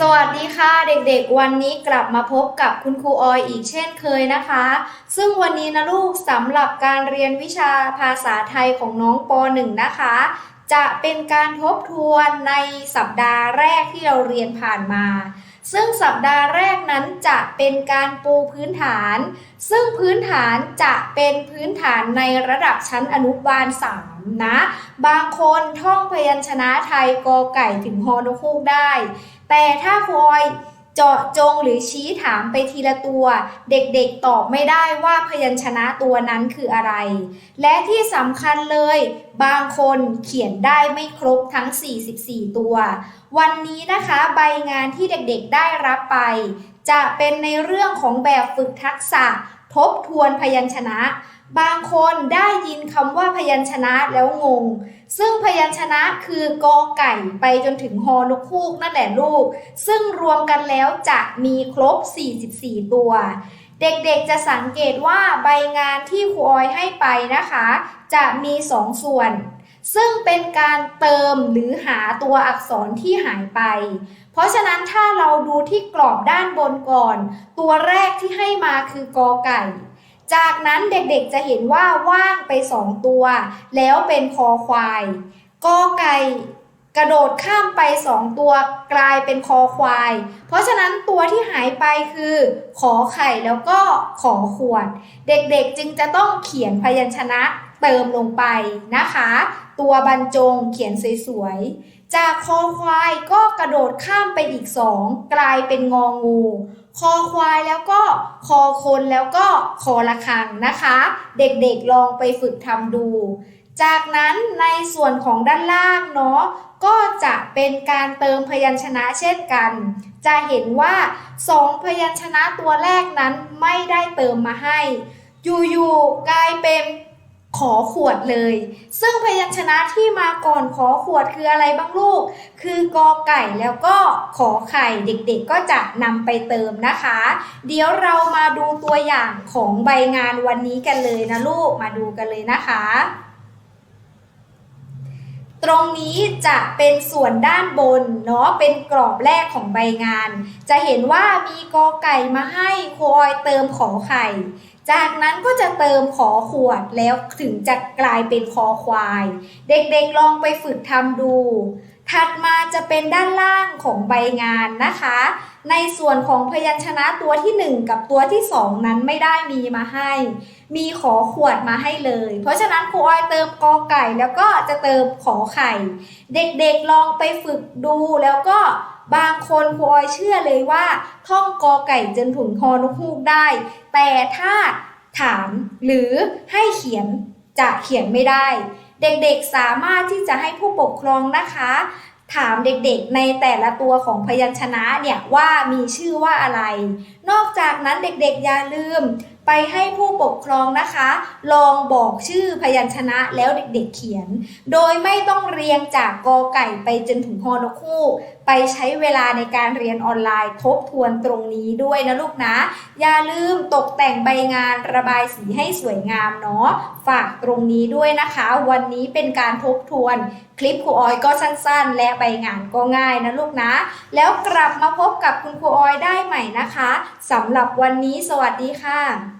สวัสดีค่ะเด็กๆ วันนี้กลับมาพบกับคุณครูออยอีกเช่นเคยนะคะ ซึ่งวันนี้นะลูกสำหรับการเรียนวิชาภาษาไทยของน้องป .1 นะคะ จะเป็นการทบทวนในสัปดาห์แรกที่เราเรียนผ่านมา ซึ่งสัปดาห์แรกนั้นจะเป็นการปูพื้นฐาน ซึ่งพื้นฐานจะเป็นพื้นฐานในระดับชั้นอนุบาล 3นะบางคนท่องพยัญชนะไทยกอไก่ถึงฮอนกฮูกได้ แต่ถ้าครูออยเจาะจงหรือชี้ถามไปทีละตัว เด็กๆตอบไม่ได้ว่าพยัญชนะตัวนั้นคืออะไร และที่สำคัญเลย บางคนเขียนได้ไม่ครบทั้ง 44 ตัว วันนี้นะคะใบงานที่เด็กๆได้รับไป จะเป็นในเรื่องของแบบฝึกทักษะ ทบทวนพยัญชนะ บางคนได้ยินคำว่าพยัญชนะแล้วงง ซึ่งพยัญชนะคือกอไก่ไปจนถึงฮอนกคูกนั่นแหละลูก ซึ่งรวมกันแล้วจะมีครบ 44 ตัว เด็กๆจะสังเกตว่าใบงานที่ครูออยให้ไปนะคะ จะมี 2 ส่วน ซึ่งเป็นการเติมหรือหาตัวอักษรที่หายไป เพราะฉะนั้นถ้าเราดูที่กรอบด้านบนก่อน ตัวแรกที่ให้มาคือกอไก่ จากนั้นเด็กๆจะเห็นว่าว่างไปสองตัว แล้วเป็นคอควาย กอไก่ กระโดดข้ามไปสองตัวกลายเป็นคอควาย เพราะฉะนั้นตัวที่หายไปคือ ขอไข่แล้วก็ขอขวด เด็กๆจึงจะต้องเขียนพยัญชนะเติมลงไปนะคะ ตัวบรรจงเขียนสวยๆ จากคอควายก็กระโดดข้ามไปอีกสองกลายเป็นงองู คอควายแล้วก็คอคนแล้วก็คอระฆังนะคะ เด็กๆลองไปฝึกทำดู จากนั้นในส่วนของด้านล่างเนาะก็จะเป็นการเติมพยัญชนะเช่นกัน จะเห็นว่าสองพยัญชนะตัวแรกนั้นไม่ได้เติมมาให้ อยู่ๆกลายเป็นขอขวดเลย ซึ่งพยัญชนะที่มาก่อนขอขวดคืออะไรบ้างลูก คือกอไก่แล้วก็ขอไข่เด็กๆก็จะนำไปเติมนะคะ เดี๋ยวเรามาดูตัวอย่างของใบงานวันนี้กันเลยนะลูกมาดูกันเลยนะคะ ตรงนี้จะเป็นส่วนด้านบนเนาะเป็นกรอบแรกของใบงาน จะเห็นว่ามีกอไก่มาให้ครูออยเติมขอไข่ จากนั้นก็จะเติมขอขวดแล้วถึงจะกลายเป็นคอควาย เด็กๆลองไปฝึกทำดู ถัดมาจะเป็นด้านล่างของใบงานนะคะ ในส่วนของพยัญชนะตัวที่ 1 กับตัวที่ 2 นั้นไม่ได้มีมาให้ มีขอขวดมาให้เลย เพราะฉะนั้นครูออยเติมกอไก่แล้วก็จะเติมขอไข่ เด็กๆลองไปฝึกดูแล้วก็บางคนครูออยเชื่อเลยว่า ท่องกอไก่จนถึงฮอนกฮูกได้ แต่ถ้าถามหรือให้เขียนจะเขียนไม่ได้ เด็กๆสามารถที่จะให้ผู้ปกครองนะคะ ถามเด็กๆในแต่ละตัวของพยัญชนะเนี่ยว่ามีชื่อว่าอะไร นอกจากนั้นเด็กๆอย่าลืม ไปให้ผู้ปกครองนะคะ ลองบอกชื่อพยัญชนะแล้วเด็กๆเขียน โดยไม่ต้องเรียงจากกอไก่ไปจนถึงฮอนกฮูกไปใช้เวลาในการเรียนออนไลน์ทบทวนตรงนี้ด้วยนะลูกนะ อย่าลืมตกแต่งใบงานระบายสีให้สวยงามเนาะฝากตรงนี้ด้วยนะคะ วันนี้เป็นการทบทวนคลิปครูออยก็สั้นๆ และใบงานก็ง่ายนะลูกนะ แล้วกลับมาพบกับคุณครูออยได้ใหม่นะคะสำหรับวันนี้สวัสดีค่ะ